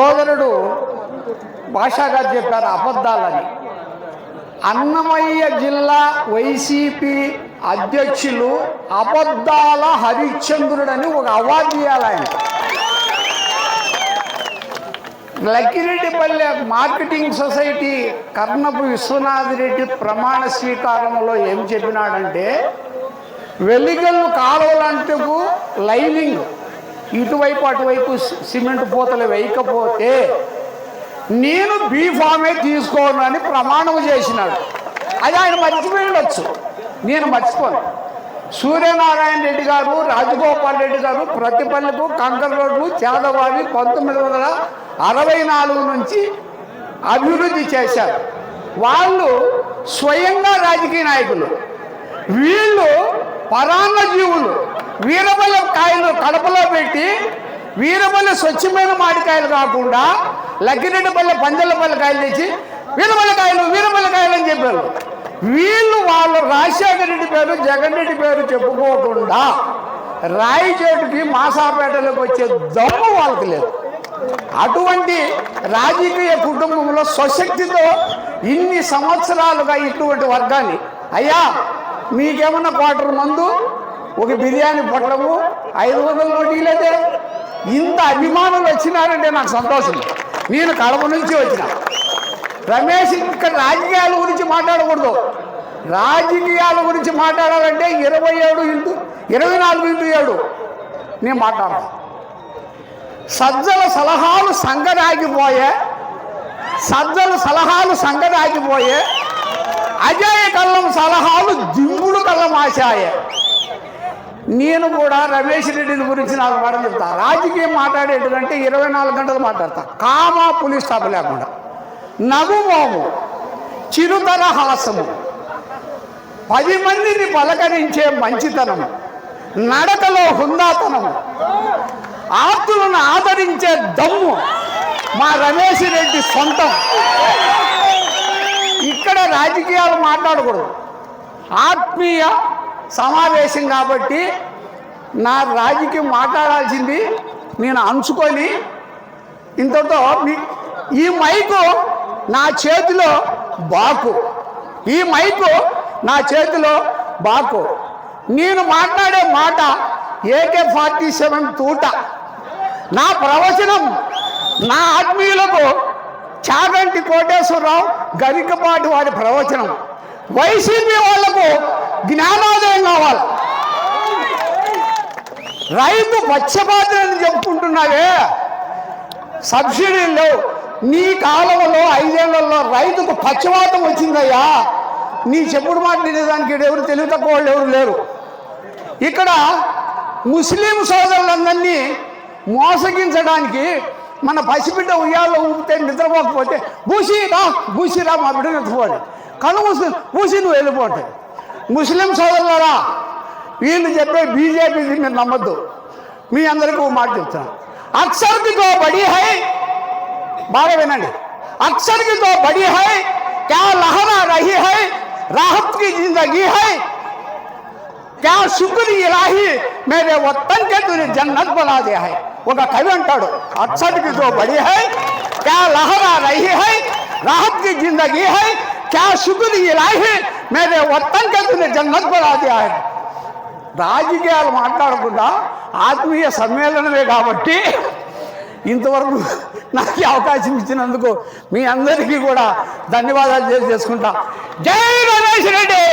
సోదరుడు భాషాగా చెప్పారు అబద్ధాలని. అన్నమయ్య జిల్లా వైసీపీ అధ్యక్షులు అబద్ధాల హరిశ్చంద్రుడని ఒక అవార్డు ఇవ్వాలి ఆయన. లక్కిరెడ్డిపల్లె మార్కెటింగ్ సొసైటీ కర్ణపు విశ్వనాథ్ రెడ్డి ప్రమాణ స్వీకారంలో ఏం చెప్పినాడంటే వెలిగల్లు కాలువలంటకు లైనింగ్ ఇటువైపు అటువైపు సిమెంట్ పూతలు వేయకపోతే నేను బీఫామే తీసుకోను అని ప్రమాణం చేసినాడు. అది ఆయన మర్చిపోయిండొచ్చు నేను మర్చిపోను. సూర్యనారాయణ రెడ్డి గారు రాజగోపాల్ రెడ్డి గారు ప్రతిపల్లికు కంకర్ రోడ్లు చేదవాడి పంతొమ్మిది వందల అరవై నాలుగు నుంచి అభివృద్ధి చేశారు. వాళ్ళు స్వయంగా రాజకీయ నాయకులు. వీళ్ళు పరాన్న జీవులు వీరబల కాయలు కడపలో పెట్టి వీరబల్ల స్వచ్ఛమైన మామిడికాయలు కాకుండా లక్కిరెడ్డిపల్లె పంజలపల్లి కాయలు తెచ్చి వీరబల్ల కాయలు వీరబల్ల కాయలు అని చెప్పారు. వీళ్ళు వాళ్ళు రాజశేఖర రెడ్డి పేరు జగన్ రెడ్డి పేరు చెప్పుకోకుండా రాయచేటుకి మాసాపేటలోకి వచ్చే దమ్ము వాళ్ళకి లేదు. అటువంటి రాజకీయ కుటుంబంలో స్వశక్తితో ఇన్ని సంవత్సరాలుగా ఇటువంటి వర్గాన్ని అయ్యా మీకేమన్నా క్వార్టర్ మందు? ఒక బిర్యానీ పొట్టము ఐదు వందల నోటీలైతే ఇంత అభిమానులు వచ్చినారంటే నాకు సంతోషం. నేను కడప నుంచి వచ్చిన. రమేష్ ఇంకా రాజకీయాల గురించి మాట్లాడకూడదు. రాజకీయాల గురించి మాట్లాడాలంటే ఇరవై ఏడు ఇంటూ ఇరవై నాలుగు ఇంటూ ఏడు నేను మాట్లాడతాను సజ్జల సలహాలు సంగరాగిపోయే సజ్జల సలహాలు సంగరాగిపోయే అజయ కళ్ళం సలహాలు దింగుడు కళ్ళం ఆశాయే. నేను కూడా రమేష్ రెడ్డిని గురించి నాకు మాట చెప్తా. రాజకీయం మాట్లాడేటంటే ఇరవై నాలుగు గంటలు మాట్లాడతా. కామా పులిస్ స్టాప్ లేకుండా. నవ్వుమోము చిరుతర హాసము. పది మందిని పలకరించే మంచితనము. నడకలో హుందాతనము. ఆప్తులను ఆదరించే దమ్ము మా రమేష్ రెడ్డి సొంతం. ఇక్కడ రాజకీయాలు మాట్లాడకూడదు. ఆత్మీయ సమావేశం కాబట్టి నా రాజకీయం మాట్లాడాల్సింది నేను అంచుకొని ఇంతతో ఈ మైకు నా చేతిలో బాకు. ఈ మైకు నా చేతిలో బాకు. నేను మాట్లాడే మాట ఏకే ఫార్టీ సెవెన్ తూట. నా ప్రవచనం నా ఆత్మీయులకు చాగంటి కోటేశ్వరరావు గరికపాటి వారి ప్రవచనం. వైసీపీ వాళ్ళకు జ్ఞానోదయం కావాలి. రైతు పక్షపాతం చెప్పుకుంటున్నావే. సబ్సిడీలు లేవు. నీ కాలంలో ఐదేళ్ళలో రైతుకు పచ్చవాతం వచ్చిందయ్యా. నీ చెప్పుడు మాట వినేదానికి ఎవరు తెలివి తక్కువ వాళ్ళు ఎవరు లేరు. ఇక్కడ ముస్లిం సోదరులందరినీ మోసగించడానికి మన పసిబిడ్డ ఉయ్యాలో ఊపితే నిద్రపోకపోతే బూసి రా మా బిడ్డ నిద్రపోండి కళ్ళు మూసుకుని నువ్వు వెళ్ళిపోతాయి ముస్లిం సోదరులారా వీళ్ళు చెప్పే బీజేపీ మీరు నమ్మద్దు మీ అందరికీ ఒక మాట చెప్తాను అక్షర్కి తో బడి హై బాగా వినండి अक्सर की तो बड़ी है क्या लहरा रही है राहत की जिंदगी है क्या शुक्र इलाही मेरे वतन के तूने जन्नत बना दिया है ఒక కవి అంటాడు అక్షర్కి తో బడి హై క్యా లహరా రహీ హై రాహత్ కి జిందగీ హై క్యా శుక్ర్ ఇలాహి మేరే వతన్ కే తూనే జన్నత్ బనా రాజకీయాలు మాట్లాడకుండా ఆత్మీయ సమ్మేళనమే కాబట్టి ఇంతవరకు నాకు అవకాశం ఇచ్చినందుకు మీ అందరికీ కూడా ధన్యవాదాలు తెలియజేసుకుంటా. జై రమేష్ రెడ్డి!